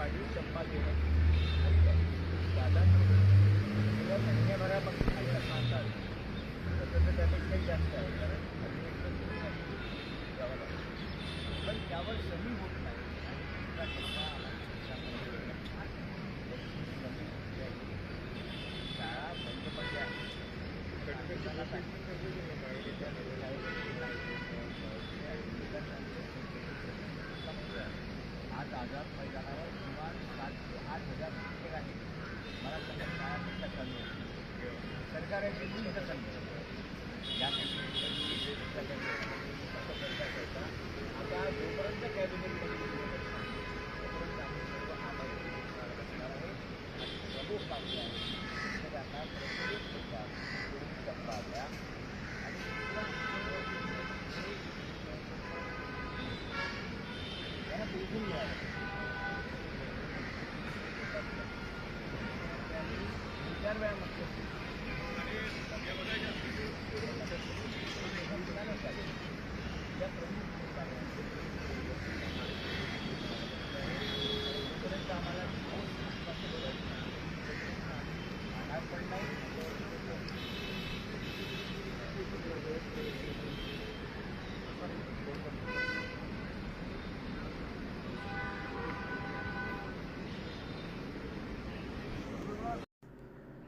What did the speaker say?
वाढीव चप्पा आहे. साधारण सगळ्या महिन्याभरापासून खाली असणार तसं तर त्यापेक्षाही जास्त आहे कारण जावं लागतं. पण त्यावर सही होत नाही आणि कमी होते आहे. शाळा बंद पडल्या. प्रत्येकाला सांगितलं आज आझाद मैदानावर आठ हजार शिक्षक आहे मला सगळ्या शाळांची दखल नाही सरकाराची मूळ दखल नाही यासाठी दखल असं आता जोपर्यंत कॅबिनेटमध्ये तोपर्यंत सर्व आहे आणि प्रमुख चार वेळा म्हटलं या प्रमुख तोपर्यंत आम्हाला आधार पण नाही